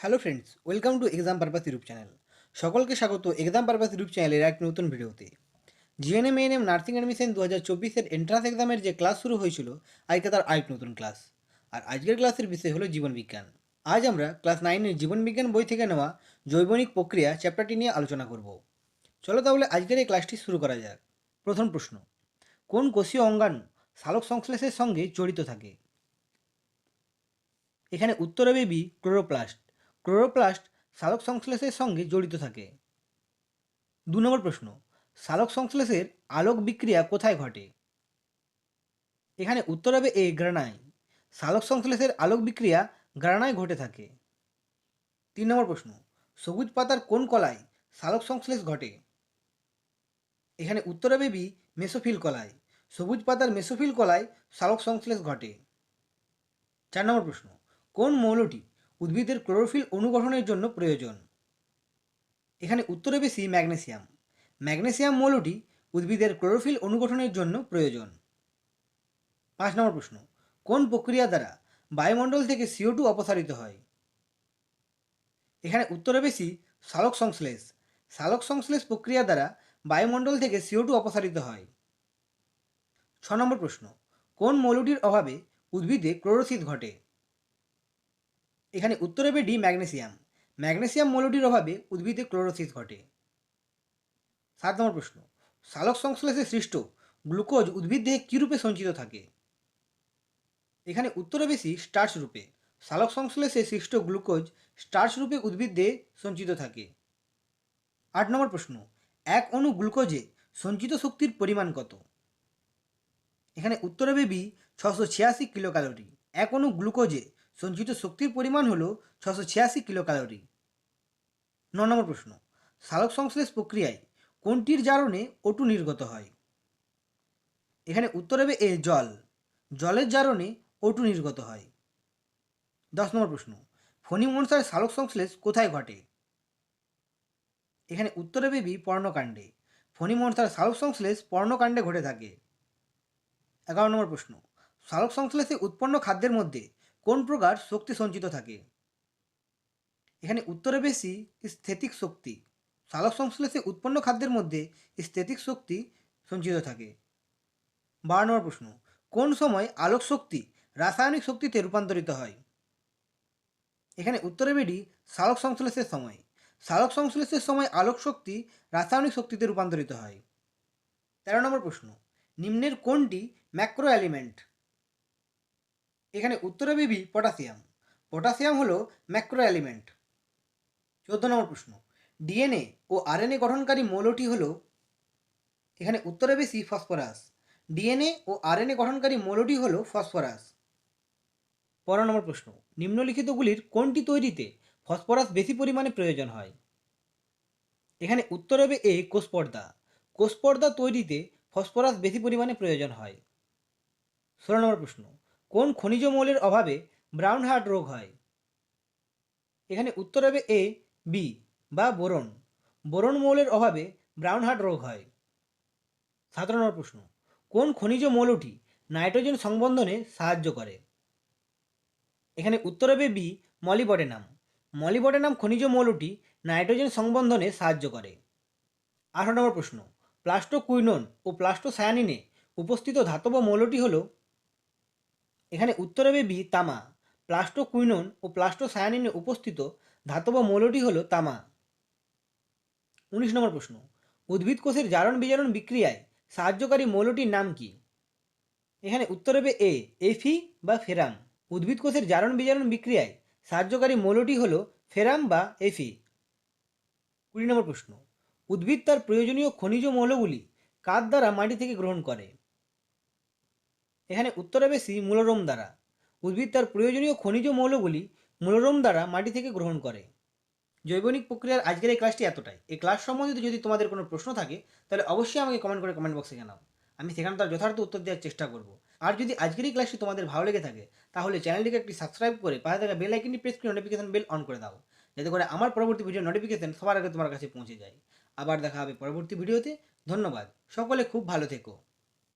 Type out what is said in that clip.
Hello friends welcome to exam purpose YouTube channel সকলকে স্বাগত exam purpose YouTube চ্যানেলের এক নতুন ভিডিওতে। জিএনএম এএনএম নার্সিং অ্যাডমিশন দু হাজার চব্বিশের এন্ট্রান্স এক্সামের যে ক্লাস শুরু হয়েছিল, আজকে তার আরেক নতুন ক্লাস আর আজকের ক্লাসের বিষয় হলো জীবনবিজ্ঞান আজ আমরা ক্লাস নাইনের জীবনবিজ্ঞান বই থেকে নেওয়া জৈবনিক প্রক্রিয়া চ্যাপ্টারটি নিয়ে আলোচনা করব। চলো তাহলে আজকের এই ক্লাসটি শুরু করা যাক। প্রথম প্রশ্ন, কোন কোষীয় অঙ্গাণু সালোক সংশ্লেষের সঙ্গে জড়িত থাকে? এখানে উত্তর হবে বি ক্লোরোপ্লাস্ট ক্লোরোপ্লাস্ট সালোক সংশ্লেষের সঙ্গে জড়িত থাকে। দু নম্বর প্রশ্ন, সালোক সংশ্লেষের আলোক বিক্রিয়া কোথায় ঘটে? এখানে উত্তর হবে এ গ্রানায় সালোক সংশ্লেষের আলোক বিক্রিয়া গ্রানায় ঘটে থাকে। তিন নম্বর প্রশ্ন, সবুজ পাতার কোন কলায় সালোক সংশ্লেষ ঘটে? এখানে উত্তর হবে বি, মেসোফিল কলায়। সবুজ পাতার মেসোফিল কলায় সালোক সংশ্লেষ ঘটে। চার নম্বর প্রশ্ন, কোন মৌলটি উদ্ভিদের ক্লোরোফিল অনুগঠনের জন্য প্রয়োজন। এখানে উত্তরে বেশি ম্যাগনেসিয়াম। ম্যাগনেসিয়াম মৌলটি উদ্ভিদের ক্লোরোফিল অনুগঠনের জন্য প্রয়োজন। পাঁচ নম্বর প্রশ্ন, কোন প্রক্রিয়া দ্বারা বায়ুমণ্ডল থেকে সিও টু অপসারিত হয়? এখানে উত্তরে বেশি সালোক সংশ্লেষ। সালোক সংশ্লেষ প্রক্রিয়া দ্বারা বায়ুমণ্ডল থেকে সিও টু অপসারিত হয়। ছ নম্বর প্রশ্ন, কোন মৌলটির অভাবে উদ্ভিদে ক্লোরোসিস ঘটে? এখানে উত্তর হবে ডি ম্যাগনেসিয়াম। ম্যাগনেসিয়াম মৌলটির অভাবে উদ্ভিদে ক্লোরোসিস ঘটে। সাত নম্বর প্রশ্ন। সালোক সংশ্লেষে সৃষ্ট গ্লুকোজ উদ্ভিদ দেহে কী রূপে সঞ্চিত থাকে? এখানে উত্তরে বেশি স্টার্চ রূপে। সালোক সংশ্লেষে সৃষ্ট গ্লুকোজ স্টার্চ রূপে উদ্ভিদ দেহে সঞ্চিত থাকে। আট নম্বর প্রশ্ন। এক অণু গ্লুকোজে সঞ্চিত শক্তির পরিমাণ কত? এখানে উত্তর বি, ছশো ছিয়াশি কিলো ক্যালোরি এক অণু গ্লুকোজে সঞ্চিত শক্তির পরিমাণ হল ছশো ছিয়াশি কিলো ক্যালোরি ন নম্বর প্রশ্ন, সালোক সংশ্লেষ প্রক্রিয়ায় কোনটির জারণে ওটু নির্গত হয়? এখানে উত্তর হবে এ, জল। জলের জারণে ওটু নির্গত হয়। দশ নম্বর প্রশ্ন ফণিমনসার সালোক সংশ্লেষ কোথায় ঘটে? এখানে উত্তর বি, পর্ণকাণ্ডে। ফণিমনসার সালোক সংশ্লেষ পর্ণকাণ্ডে ঘটে থাকে। এগারো নম্বর প্রশ্ন, সালোক সংশ্লেষে উৎপন্ন খাদ্যের মধ্যে কোন প্রকার শক্তি সঞ্চিত থাকে? এখানে উত্তরে বেশি স্থেতিক শক্তি। সালক সংশ্লেষে উৎপন্ন খাদ্যের মধ্যে স্থেতিক শক্তি সঞ্চিত থাকে। বারো নম্বর প্রশ্ন, কোন সময় আলোক শক্তি রাসায়নিক শক্তিতে রূপান্তরিত হয়? এখানে উত্তরে বেডি সালক সংশ্লেষের সময়। সালক সংশ্লেষের সময় আলোক শক্তি রাসায়নিক শক্তিতে রূপান্তরিত হয়। তেরো নম্বর প্রশ্ন, নিম্নের কোনটি ম্যাক্রো এলিমেন্ট এখানে উত্তরে বিবি পটাশিয়াম। পটাশিয়াম হলো ম্যাক্রো এলিমেন্ট চোদ্দ নম্বর প্রশ্ন। ডিএনএ ও আরএনএ গঠনকারী মৌলটি হলো এখানে উত্তরে বেশি ফসফরাস। ডিএনএ ও আরএনএ গঠনকারী মৌলটি হলো ফসফরাস। পনেরো নম্বর প্রশ্ন। নিম্নলিখিতগুলির কোনটি তৈরিতে ফসফরাস বেশি পরিমাণে প্রয়োজন হয়? এখানে উত্তর হবে এ, কোষপর্দা। কোষপর্দা তৈরিতে ফসফরাস বেশি পরিমাণে প্রয়োজন হয়। ষোলো নম্বর প্রশ্ন। কোন খনিজ মৌলের অভাবে ব্রাউন হার্ট রোগ হয়? এখানে উত্তর হবে এ বি বা বোরন। বোরন মৌলের অভাবে ব্রাউন হার্ট রোগ হয়। সতেরো নম্বর প্রশ্ন, কোন খনিজ মৌলটি নাইট্রোজেন সংবন্ধনে সাহায্য করে? এখানে উত্তর হবে বি মলিবডেনাম। মলিবডেনাম খনিজ মৌলটি নাইট্রোজেন সংবন্ধনে সাহায্য করে। আঠারো নম্বর প্রশ্ন প্লাস্টো প্লাস্টোকুইনন ও প্লাস্টোসায়ানিনে উপস্থিত ধাতব মৌলটি হল এখানে উত্তর হবে বি তামা। প্লাস্টোকুইনন ও প্লাস্টোসায়ানিনে উপস্থিত ধাতব মৌলটি হল তামা। উনিশ নম্বর প্রশ্ন। উদ্ভিদ কোষের জারণ বিজারণ বিক্রিয়ায় সাহায্যকারী মৌলটির নাম কি? এখানে উত্তর হবে এ, এফি বা ফেরাম। উদ্ভিদ কোষের জারণ বিজারণ বিক্রিয়ায় সাহায্যকারী মৌলটি হল ফেরাম বা এফি। কুড়ি নম্বর প্রশ্ন। উদ্ভিদ তার প্রয়োজনীয় খনিজ মৌলগুলি কার দ্বারা মাটি থেকে গ্রহণ করে? এখানে উত্তরে বেশি মূলরোম দ্বারা। উদ্ভিদ তার প্রয়োজনীয় খনিজ মৌলগুলি মূলরোম দ্বারা মাটি থেকে গ্রহণ করে। জৈবনিক প্রক্রিয়ার আজকের এই ক্লাসটি এতটাই। এই ক্লাস সম্বন্ধিত যদি তোমাদের কোনো প্রশ্ন থাকে, তাহলে অবশ্যই আমাকে কমেন্ট করে কমেন্ট বক্সে জানাও। আমি সেখানে তার যথার্থ উত্তর দেওয়ার চেষ্টা করব। আর যদি আজকের এই ক্লাসটি তোমাদের ভালো লেগে থাকে, তাহলে চ্যানেলটিকে একটি সাবস্ক্রাইব করে পাশে থাকা বেল আইকনটি প্রেস করে নোটিফিকেশন বেল অন করে দাও। যাতে করে আমার পরবর্তী ভিডিও নোটিফিকেশন সবার আগে তোমার কাছে পৌঁছে যায়। আবার দেখা হবে পরবর্তী ভিডিওতে ধন্যবাদ। সকলে খুব ভালো থেকো।